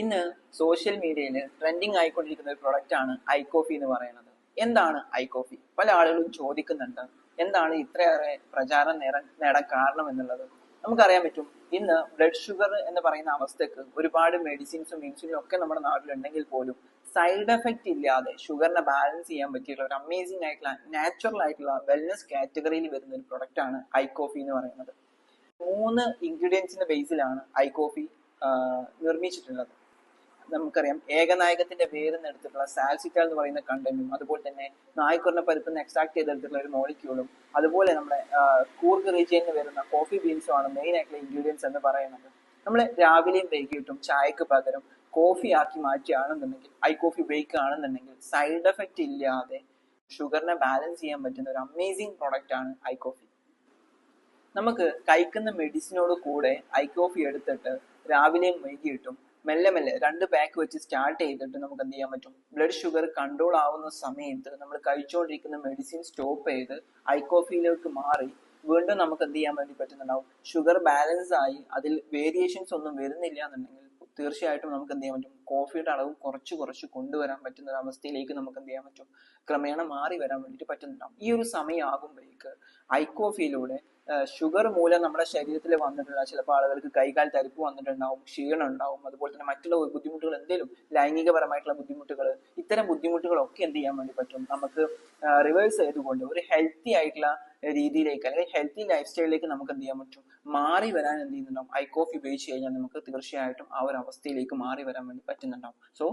ഇന്ന് സോഷ്യൽ മീഡിയയിൽ ട്രെൻഡിങ് ആയിക്കൊണ്ടിരിക്കുന്ന ഒരു പ്രൊഡക്റ്റ് ആണ് ഐ കോഫി എന്ന് പറയുന്നത്. എന്താണ് ഐ കോഫി? പല ആളുകളും ചോദിക്കുന്നുണ്ട്. എന്താണ് ഇത്രയേറെ പ്രചാരം നേടാൻ നേടാൻ കാരണം എന്നുള്ളത്? നമുക്കറിയാൻ പറ്റും. ഇന്ന് ബ്ലഡ് ഷുഗർ എന്ന് പറയുന്ന അവസ്ഥക്ക് ഒരുപാട് മെഡിസിൻസും ഇൻസുലിനും ഒക്കെ നമ്മുടെ നാട്ടിലുണ്ടെങ്കിൽ പോലും സൈഡ് എഫക്റ്റ് ഇല്ലാതെ ഷുഗറിനെ ബാലൻസ് ചെയ്യാൻ പറ്റിയിട്ടുള്ള ഒരു അമേസിംഗ് ആയിട്ടുള്ള നാച്ചുറൽ ആയിട്ടുള്ള വെൽനസ് കാറ്റഗറിയിൽ വരുന്ന ഒരു പ്രൊഡക്റ്റ് ആണ് ഐ കോഫി എന്ന് പറയുന്നത്. മൂന്ന് ഇൻഗ്രീഡിയൻസിന്റെ ബേസിലാണ് ഐ കോഫി നിർമ്മിച്ചിട്ടുള്ളത്. നമുക്കറിയാം. ഏകനായകത്തിന്റെ പേരിൽ എടുത്തിട്ടുള്ള സാൽസിറ്റ എന്ന് പറയുന്ന കണ്ടന്റും അതുപോലെ തന്നെ നായ്ക്കുറിനെ പരുത്തുന്ന എക്സ്ട്രാക്ട് ചെയ്തെടുത്തിട്ടുള്ള ഒരു മോളിക്യൂളും അതുപോലെ നമ്മുടെ കൂർഗ് റീജിയനിൽ വരുന്ന കോഫി ബീൻസും ആണ് മെയിൻ ആയിട്ടുള്ള ഇൻഗ്രീഡിയൻസ് എന്ന് പറയുന്നത്. നമ്മൾ രാവിലെയും വൈകിട്ടും ചായക്ക് പകരം കോഫി ആക്കി മാറ്റുകയാണെന്നുണ്ടെങ്കിൽ ഐ കോഫി ഉപയോഗിക്കുകയാണെന്നുണ്ടെങ്കിൽ സൈഡ് എഫക്റ്റ് ഇല്ലാതെ ഷുഗറിനെ ബാലൻസ് ചെയ്യാൻ പറ്റുന്ന ഒരു അമേസിങ് പ്രോഡക്റ്റ് ആണ് ഐ കോഫി. നമുക്ക് കഴിക്കുന്ന മെഡിസിനോട് കൂടെ ഐ കോഫി എടുത്തിട്ട് രാവിലെയും വൈകിട്ടും മെല്ലെ മെല്ലെ രണ്ട് പാക്ക് വെച്ച് സ്റ്റാർട്ട് ചെയ്തിട്ട് നമുക്ക് എന്ത് ചെയ്യാൻ പറ്റും? ബ്ലഡ് ഷുഗർ കൺട്രോൾ ആവുന്ന സമയത്ത് നമ്മൾ കഴിച്ചുകൊണ്ടിരിക്കുന്ന മെഡിസിൻ സ്റ്റോപ്പ് ചെയ്ത് ഐക്കോഫീലേക്ക് മാറി വീണ്ടും നമുക്ക് എന്ത് ചെയ്യാൻ വേണ്ടി പറ്റുന്നുണ്ടാവും? ഷുഗർ ബാലൻസ് ആയി അതിൽ വേരിയേഷൻസ് ഒന്നും വരുന്നില്ല എന്നുണ്ടെങ്കിൽ തീർച്ചയായിട്ടും നമുക്ക് എന്ത് ചെയ്യാൻ പറ്റും? കോഫിയുടെ അളവ് കുറച്ച് കുറച്ച് കൊണ്ടുവരാൻ പറ്റുന്ന ഒരു അവസ്ഥയിലേക്ക് നമുക്ക് എന്ത് ചെയ്യാൻ പറ്റും? ക്രമേണ മാറി വരാൻ വേണ്ടിയിട്ട് പറ്റുന്നുണ്ടാവും. ഈ ഒരു സമയമാകുമ്പോഴേക്ക് ഐക്കോഫിയിലൂടെ കോഫിയിലൂടെ ഷുഗർ മൂലം നമ്മുടെ ശരീരത്തിൽ വന്നിട്ടുള്ള ചിലപ്പോൾ ആളുകൾക്ക് കൈകാൽ തരിപ്പ് വന്നിട്ടുണ്ടാവും ക്ഷീണം ഉണ്ടാവും അതുപോലെ തന്നെ മറ്റുള്ള ബുദ്ധിമുട്ടുകൾ എന്തെങ്കിലും ലൈംഗികപരമായിട്ടുള്ള ബുദ്ധിമുട്ടുകൾ ഇത്തരം ബുദ്ധിമുട്ടുകളൊക്കെ എന്ത് ചെയ്യാൻ വേണ്ടി പറ്റും? നമുക്ക് റിവേഴ്സ് ചെയ്തുകൊണ്ട് ഒരു ഹെൽത്തി ആയിട്ടുള്ള രീതിയിലേക്ക് അല്ലെങ്കിൽ ഹെൽത്തി ലൈഫ് സ്റ്റൈലിലേക്ക് നമുക്ക് എന്ത് ചെയ്യാൻ പറ്റും? മാറി വരാൻ എന്ത് ചെയ്യുന്നുണ്ടാവും? ഐ കോഫി ഉപയോഗിച്ച് കഴിഞ്ഞാൽ നമുക്ക് തീർച്ചയായിട്ടും ആ ഒരു അവസ്ഥയിലേക്ക് മാറി വരാൻ വേണ്ടി പറ്റുന്നുണ്ടാവും. സോ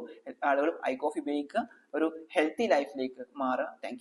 ആളുകൾ ഐ കോഫി ഉപയോഗിക്കുക ഒരു ഹെൽത്തി ലൈഫിലേക്ക് മാറുക. താങ്ക്